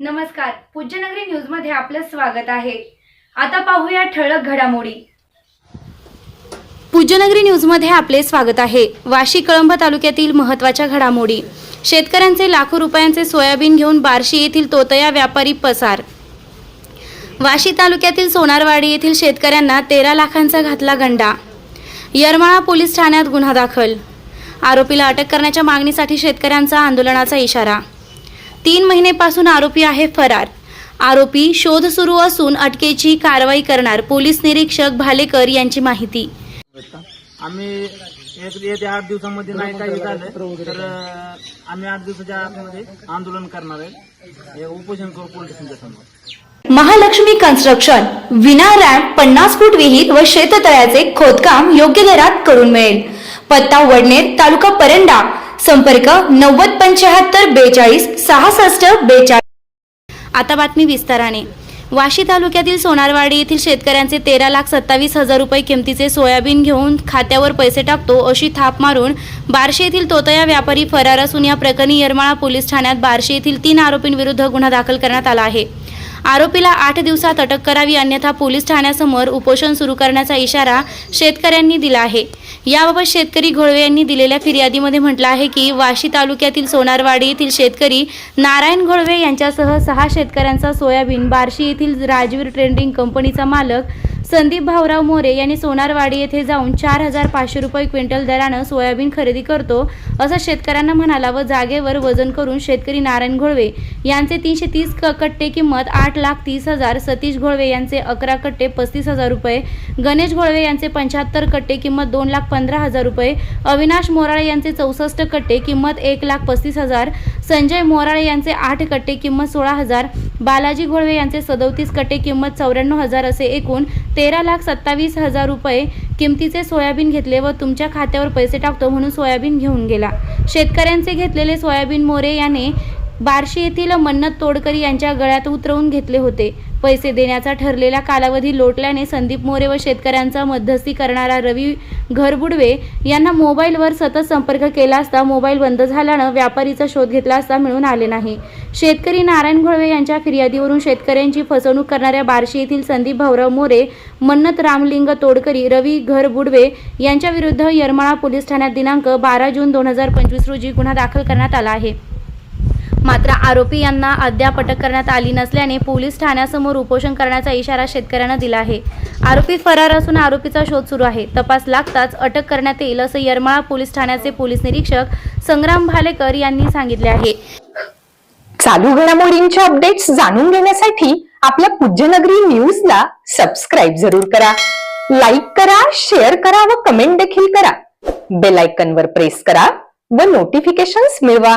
नमस्कार. पूज्यनगरी न्यूजमध्ये आपलं स्वागत आहे. आता पाहूया ठळक घडामोडी. पूज्यनगरी न्यूजमध्ये आपले स्वागत आहे. वाशी कळंब तालुक्यातील महत्त्वाच्या घडामोडी. शेतकऱ्यांचे लाखो रुपयांचे सोयाबीन घेऊन बार्शी येथील तोतया व्यापारी पसार. वाशी तालुक्यातील सोनारवाडी येथील शेतकऱ्यांना तेरा लाखांचा घातला गंडा. यरमाळा पोलीस ठाण्यात गुन्हा दाखल. आरोपीला अटक करण्याच्या मागणीसाठी शेतकऱ्यांचा आंदोलनाचा इशारा. तीन महिनेपासून आरोपी आहे फरार. आरोपी शोध सुरू असून अटकेची कारवाई करणार पोलीस निरीक्षक भालेकर यांची माहिती. आम्ही एक येत्या आठ दिवसामध्ये नाही काही झालं तर आम्ही आठ दिवसाच्या आतमध्ये आंदोलन करणार आहे. उपोषण करू पोलीस स्टेशनच्या समोर महालक्ष्मी कन्स्ट्रक्शन विना रॅम्प पन्नास फूट विहीर व शेततळ्याचे खोदकाम योग्य दरात करून मिळेल. पत्ता वडनेर तालुका परंडा संपर्क नव्वद पंच्याहत्तर बेचाळीस सहासष्ट बेचाळीस. आता बातमी विस्ताराने. वाशी तालुक्यातील सोनारवाडी येथील शेतकऱ्यांचे तेरा लाख सत्तावीस हजार रुपये किमतीचे सोयाबीन घेऊन खात्यावर पैसे टाकतो अशी थाप मारून बार्शी येथील तोतया व्यापारी फरार असून या प्रकरणी येरमाळा पोलीस ठाण्यात बार्शी येथील तीन आरोपींविरुद्ध गुन्हा दाखल करण्यात आला आहे. आरोपीला आठ दिवसात अटक करावी अन्यथा पोलीस ठाण्यासमोर उपोषण सुरू करण्याचा इशारा शेतकऱ्यांनी दिला आहे. याबाबत शेतकरी घोळवे यांनी दिलेल्या फिर्यादीमध्ये म्हटलं आहे की वाशी तालुक्यातील सोनारवाडी येथील शेतकरी नारायण घोळवे यांच्यासह सहा शेतकऱ्यांचा सोयाबीन बार्शी येथील राजवीर ट्रेंडिंग कंपनीचा मालक संदीप भाऊराव मोरे यांनी सोनारवाडी येथे जाऊन चार हजार पाचशे रुपये क्विंटल दरानं सोयाबीन खरेदी करतो असं शेतकऱ्यांना म्हणाला व जागेवर वजन करून शेतकरी नारायण घोळवे यांचे तीनशे तीस क- कट्टे किंमत आठ लाख तीस हजार सतीश घोळवे यांचे अकरा कट्टे पस्तीस हजार रुपये गणेश घोळवे यांचे पंच्याहत्तर कट्टे किंमत दोन लाख पंधरा हजार रुपये अविनाश मोराळे यांचे चौसष्ट कट्टे किंमत एक लाख पस्तीस हजार संजय मोराळे यांचे आठ कट्टे किंमत सोळा हजार बालाजी घोळवे यांचे सदोतीस कटे किंमत चौऱ्याण्णव हजार असे एकूण तेरा लाख सत्तावीस हजार रुपये किमतीचे सोयाबीन घेतले व तुमच्या खात्यावर पैसे टाकतो म्हणून सोयाबीन घेऊन गेला. शेतकऱ्यांचे घेतलेले सोयाबीन मोरे याने बार्शी येथील मन्नत तोडकरी यांच्या गळ्यात उतरवून घेतले होते. पैसे देण्याचा ठरलेला कालावधी लोटल्याने संदीप मोरे व शेतकऱ्यांचा मध्यस्थी करणारा रवी घरबुडवे यांना मोबाईलवर सतत संपर्क केला असता मोबाईल बंद झाल्यानं व्यापारीचा शोध घेतला असता मिळून आले नाही. शेतकरी नारायण घोळवे यांच्या फिर्यादीवरून शेतकऱ्यांची फसवणूक करणाऱ्या बार्शी येथील संदीप भाऊराव मोरे मन्नत रामलिंग तोडकरी रवी घरबुडवे यांच्या विरुद्ध पोलीस ठाण्यात दिनांक बारा जून दोन हजार पंचवीस रोजी गुन्हा दाखल करण्यात आला आहे. मात्र आरोपी यांना अद्याप अटक करण्यात आली नसल्याने पोलीस ठाण्यासमोर उपोषण करण्याचा इशारा शेतकऱ्यांना दिला आहे. आरोपी फरार असून आरोपीचा शोध सुरू आहे. तपास लागताच अटक करण्यात येईल असं येरमाळा पोलीस ठाण्याचे पोलीस निरीक्षक संग्राम भालेकर यांनी सांगितले आहे. चालू घडामोडींच्या अपडेट्स जाणून घेण्यासाठी आपल्या पूज्यनगरी न्यूजला सबस्क्राईब जरूर करा. लाईक करा शेअर करा व कमेंट देखील करा. बेल आयकनवर प्रेस करा व नोटिफिकेशन्स मिळवा.